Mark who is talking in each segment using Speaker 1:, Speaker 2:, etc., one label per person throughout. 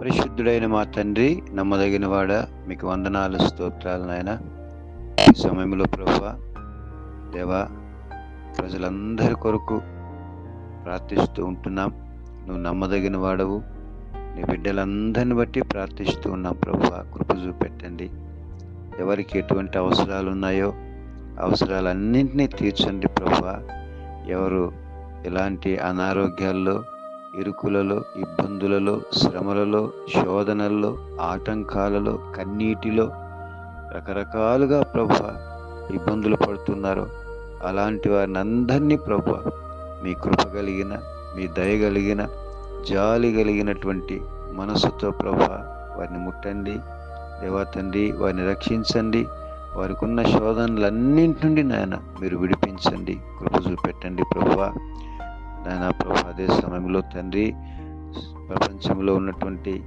Speaker 1: పరిశుద్ధుడైన మా తండ్రి నమ్మదగిన వాడ మీకు వందనాలు స్తోత్రాలు నాయన. ఈ సమయంలో ప్రభా దేవా ప్రజలందరి కొరకు ప్రార్థిస్తూ ఉంటున్నాం. నువ్వు నమ్మదగిన వాడవు నీ బిడ్డలందరిని బట్టి ప్రార్థిస్తూ ఉన్నాం ప్రభా కృప చూపెట్టండి. ఎవరికి ఎటువంటి అవసరాలు ఉన్నాయో అవసరాలన్నింటినీ తీర్చండి ప్రభా. ఎవరు ఎలాంటి అనారోగ్యాల్లో ఇరుకులలో ఇబ్బందులలో శ్రమలలో శోధనల్లో ఆటంకాలలో కన్నీటిలో రకరకాలుగా ప్రభు ఇబ్బందులు పడుతున్నారో. అలాంటి వారిని అందరినీ ప్రభు మీ కృప కలిగిన మీ దయ కలిగిన జాలి కలిగినటువంటి మనసుతో ప్రభ వారిని ముట్టండి. దేవా తండ్రి వారిని రక్షించండి. వారికి ఉన్న శోధనలన్నింటి నుండి నాయన మీరు విడిపించండి. కృప చూపెట్టండి ప్రభువా నాయన ప్రభు అదే సమయంలో తండ్రి ప్రపంచంలో ఉన్నటువంటి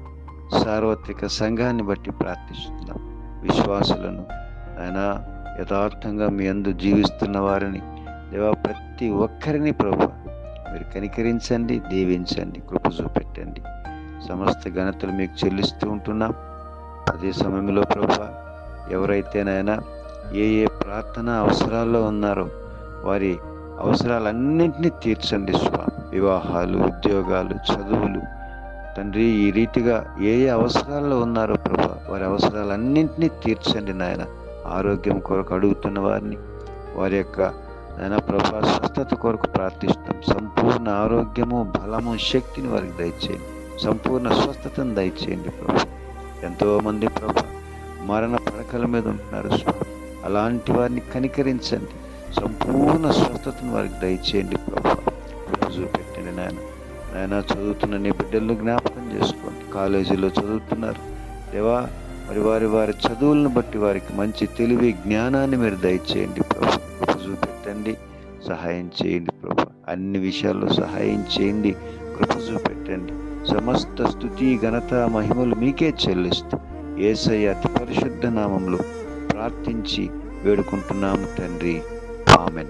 Speaker 1: సార్వత్రిక సంఘాన్ని బట్టి ప్రార్థిస్తున్నాం. విశ్వాసులను ఆయన యథార్థంగా మీ అందు జీవిస్తున్న వారిని లేవా ప్రతి ఒక్కరిని ప్రభు మీరు కనికరించండి దీవించండి కృప చూపెట్టండి. సమస్త ఘనతలు మీకు చెల్లిస్తూ ఉంటున్నాం. అదే సమయంలో ప్రభు ఎవరైతేనైనా ఏ ఏ ప్రార్థన అవసరాల్లో ఉన్నారో వారి అవసరాలన్నింటినీ తీర్చండి స్వామి. వివాహాలు ఉద్యోగాలు చదువులు. తండ్రి ఈ రీతిగా ఏ ఏ అవసరాల్లో ఉన్నారో ప్రభా వారి అవసరాలన్నింటినీ తీర్చండి నాయన. ఆరోగ్యం కొరకు అడుగుతున్న వారిని వారి యొక్క నాయన ప్రభా స్వస్థత కొరకు ప్రార్థిస్తాం సంపూర్ణ ఆరోగ్యము బలము శక్తిని వారికి దయచేయండి. సంపూర్ణ స్వస్థతను దయచేయండి ప్రభు. ఎంతోమంది ప్రభు మరణ పడకల మీద ఉంటున్నారు స్వామి. అలాంటి వారిని కనికరించండి. సంపూర్ణ స్వస్థతను వారికి దయచేయండి ప్రభు. కృప చూపెట్టండి నాయన. నాయన చదువుతున్న నీ బిడ్డలను జ్ఞాపకం చేసుకోండి. కాలేజీలో చదువుతున్నారు. దేవా మరి వారి వారి చదువులను బట్టి వారికి మంచి తెలివి జ్ఞానాన్ని మీరు దయచేయండి ప్రభు. కృప చూపెట్టండి. సహాయం చేయండి ప్రభు. అన్ని విషయాల్లో సహాయం చేయండి. కృప చూపెట్టండి. సమస్త స్థుతి ఘనత మహిమలు మీకే చెల్లిస్తూ ఏసయ్య అతి పరిశుద్ధ నామంలో ప్రార్థించి వేడుకుంటున్నాము తండ్రి. Amen.